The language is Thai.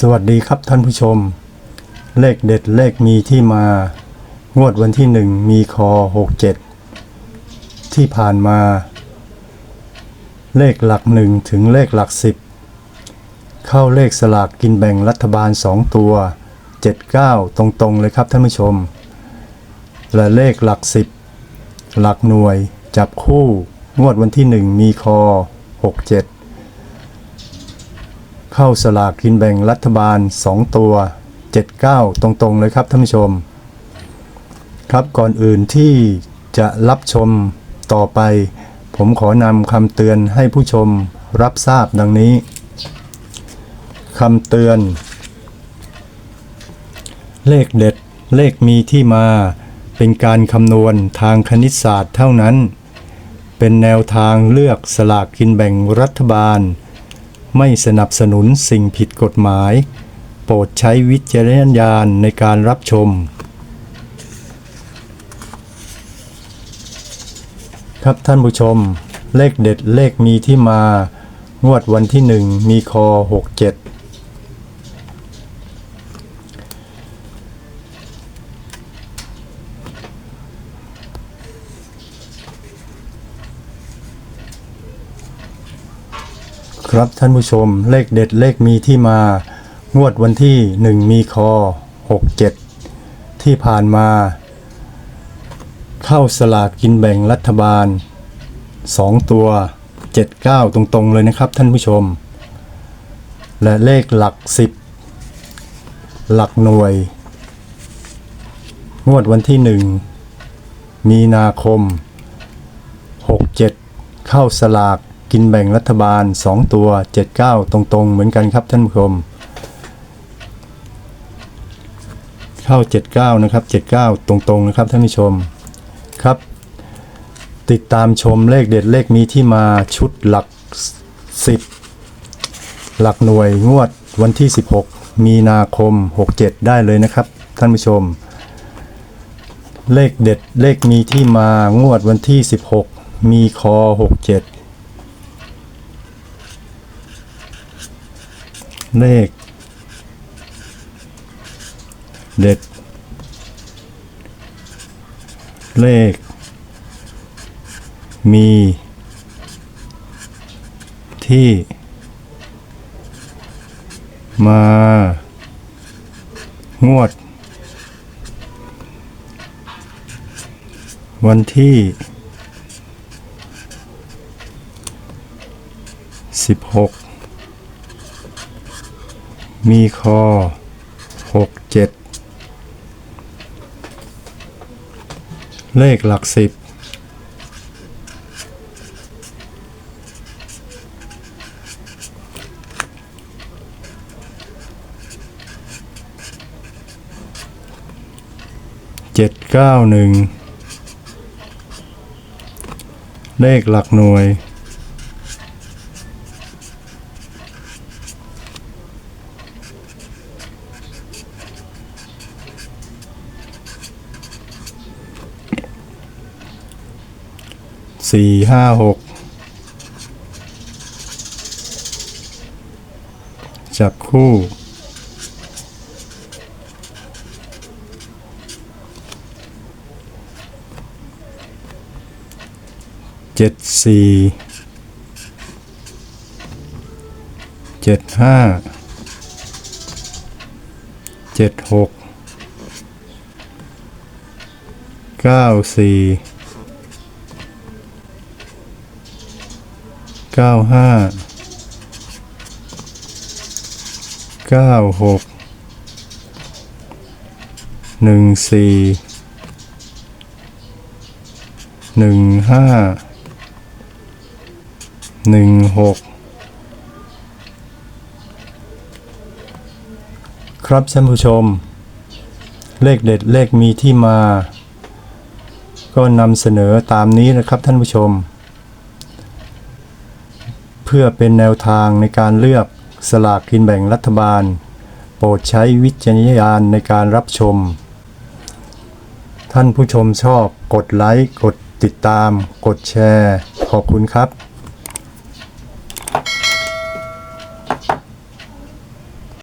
สวัสดีครับท่านผู้ชม เลขเด็ดเลขมีที่มา งวดวันที่หนึ่งมีคอ67 ที่ผ่านมา เลขหลักหนึ่งถึงเลขหลักสิบเข้าเลขสลากกินแบ่งรัฐบาล 2 ตัว 79 ตรงๆเลยครับท่านผู้ชม และเลขหลักสิบหลักหน่วยจับคู่ งวดวันที่หนึ่งมีคอ67 เข้าสลากกินแบ่งรัฐบาล 2 ตัว 79 ตรงๆเลยครับท่านผู้ชม ครับก่อนอื่นที่จะรับชมต่อไป ผมขอนำคำเตือนให้ผู้ชมรับทราบดังนี้คำเตือน เลขเด็ดเลขมีที่มา เป็นการคำนวณทางคณิตศาสตร์เท่านั้น เป็นแนวทางเลือกสลากกินแบ่งรัฐบาล ไม่สนับสนุนสิ่งผิดกฎหมาย โปรดใช้วิจารณญาณในการรับชม ครับท่านผู้ชม เลขเด็ดเลขมีที่มา งวดวันที่หนึ่งมีคอ 67 ครับท่านผู้ชมเลขเด็ดเลขมีที่มา งวดวันที่ 1 มีคอ 67 ที่ผ่านมา เข้าสลากกินแบ่งรัฐบาล 2 ตัว 79 ตรงๆ เลยนะครับท่านผู้ชม และเลขหลัก 10 หลักหน่วย งวดวันที่ 1 มีนาคม 67 เข้าสลาก กินแบ่งรัฐบาล 2 ตัว 79 ตรงๆ เหมือนกันครับท่านผู้ชม เข้า 79 นะครับ 79 ตรงๆ นะครับท่านผู้ชมครับ ติดตามชมเลขเด็ดเลขมีที่มาชุดหลัก 10 หลักหน่วยงวดวันที่ 16 มีนาคม 67 ได้เลยนะครับ ท่านผู้ชม เลขเด็ดเลขมีที่มางวดวันที่ 16 มีคอ 67 เลข เด็ด เลข มี ที่ มา งวด วันที่สิบหก มีคอหกเจ็ดเลขหลักสิบ เจ็ดเก้าหนึ่ง เลขหลักหน่วย สี่ห้าหกจับคู่เจ็ดสี่เจ็ดห้าเจ็ดหกเก้าสี่ เก้าห้าเก้าหกหนึ่งสี่หนึ่งห้าหนึ่งหกครับท่านผู้ชม เลขเด็ดเลขมีที่มา ก็นำเสนอตามนี้นะครับท่านผู้ชม พื่อเป็นแนวทางในการเลือกสลากกินแบ่งรัฐบาล โปรดใช้วิจารณญาณในการรับชม ท่านผู้ชมชอบกดไลค์ กดติดตาม กดแชร์ ขอบคุณครับ